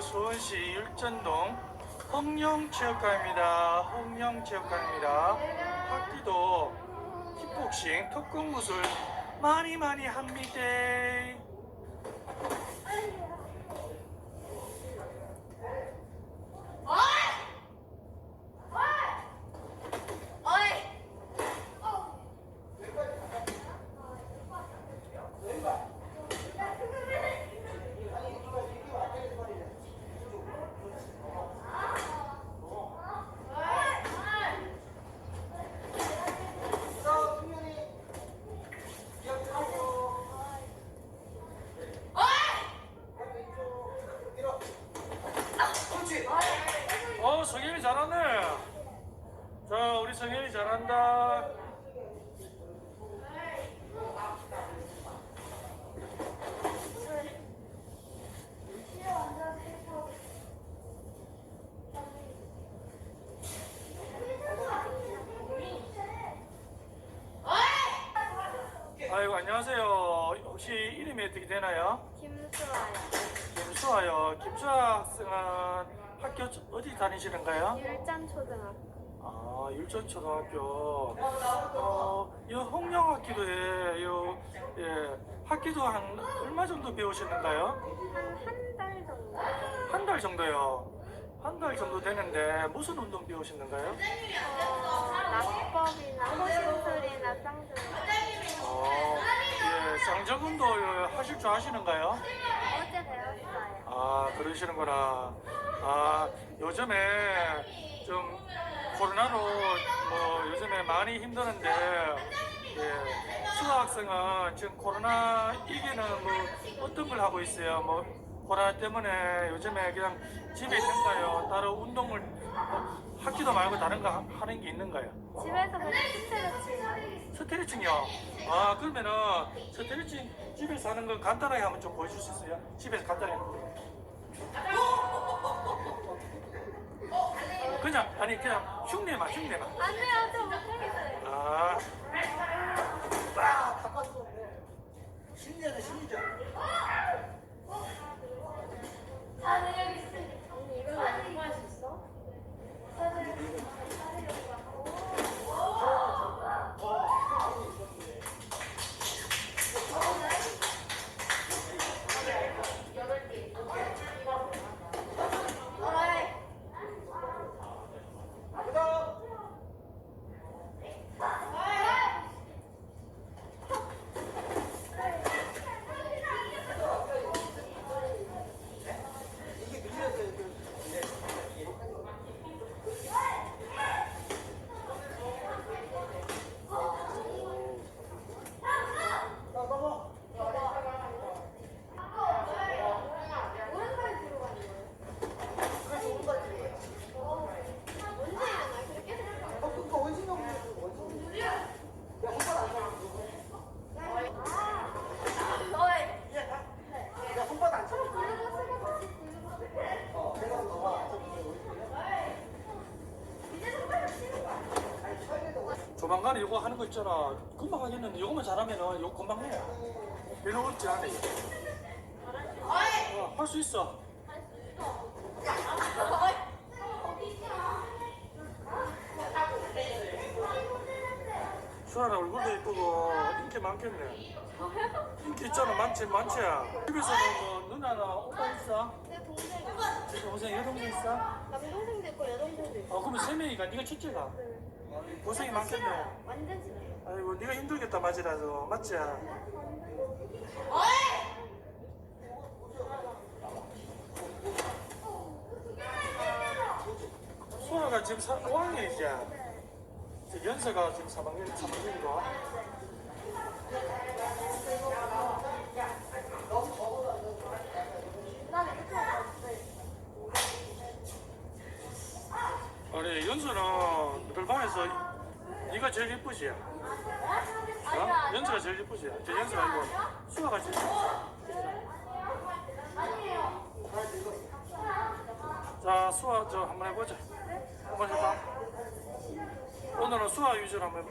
수원시 율전동 홍영체육관입니다. 홍영체육관입니다. 학기도 킥복싱 특공무술 많이 많이 합니다. 어, 성현이 잘하네. 자, 우리 성현이 잘한다. 아이고, 안녕하세요. 혹시 이름이 어떻게 되나요? 김수아요. 김수아요. 김수아 학생은 학교 어디 다니시는가요? 율전 초등학교. 아, 율전 초등학교. 어, 이 홍영학기도에, 요, 예, 학기도 한 얼마 정도 배우시는가요? 한 한 달 정도. 한 달 정도요. 한 달 정도 되는데 무슨 운동 배우시는가요? 어, 낙법이나 호신술이나 쌍술. 어, 예, 쌍정운도 하실 줄 아시는가요? 어제 배웠어요. 아, 그러시는구나. 아, 요즘에 좀 코로나로 뭐 요즘에 많이 힘드는데, 예, 수학생은 지금 코로나 이기는 뭐 어떤 걸 하고 있어요? 뭐 코로나 때문에 요즘에 그냥 집에 있는가요? 따로 운동을 뭐 학기도 말고 다른 거 하- 하는 게 있는가요? 집에서 그냥 스트레칭. 스트레칭이요. 아, 그러면은 스트레칭 집에서 하는 거 간단하게 한번 좀 보여줄 수 있어요? 집에서 간단하게. 그냥 아니 그냥 흉내만 흉내만. 안 돼요, 저 못하겠어요. 아, 신기하네 신기죠? 언니 이거 안 할수 있어? 이게 밀려서 그래서 오른발 들어가요. 언제 일어나? 그렇게 생각. 어, 그거 원신이 없는 거 원신이. 야, 손발 안 잡아. 야, 손발 안 잡아. 어, 내가 너가 안 잡으면 원신이야? 아니, 쳐야 돼. 조만간에 이거 하는 거 있잖아. 금방 하겠는데 이거만 잘하면은 이거 금방 해. 별로 어렵지 않아. 어, 할수 있어. 수아나 얼굴도 이쁘고 인기 많겠네. 인기 있잖아, 많지, 많지. 집에서는 뭐 누나나 오빠 있어? 내 동생, 네 동생, 여동생 있어? 남동생도 있고 여동생도 있고. 어, 그러면 세 명이가 네가 첫째가? 고생이 많겠네. 완전 싫어. 아이고, 네가 힘들겠다, 맞이라서. 맞지? 수아가 지금 5학년이지? 연서가 지금 3학년, 3학년이고. 나는 이렇게 하고 아니, 연서는 너들 반에서 네가 제일 예쁘지? 어? 연서가 제일 예쁘지? 저 연서가 아니고 수아가 제일 예쁘지? 자, 수아 저 한번 해보자. 한번 해봐. 오늘은 수아 위주로 한번 해봐.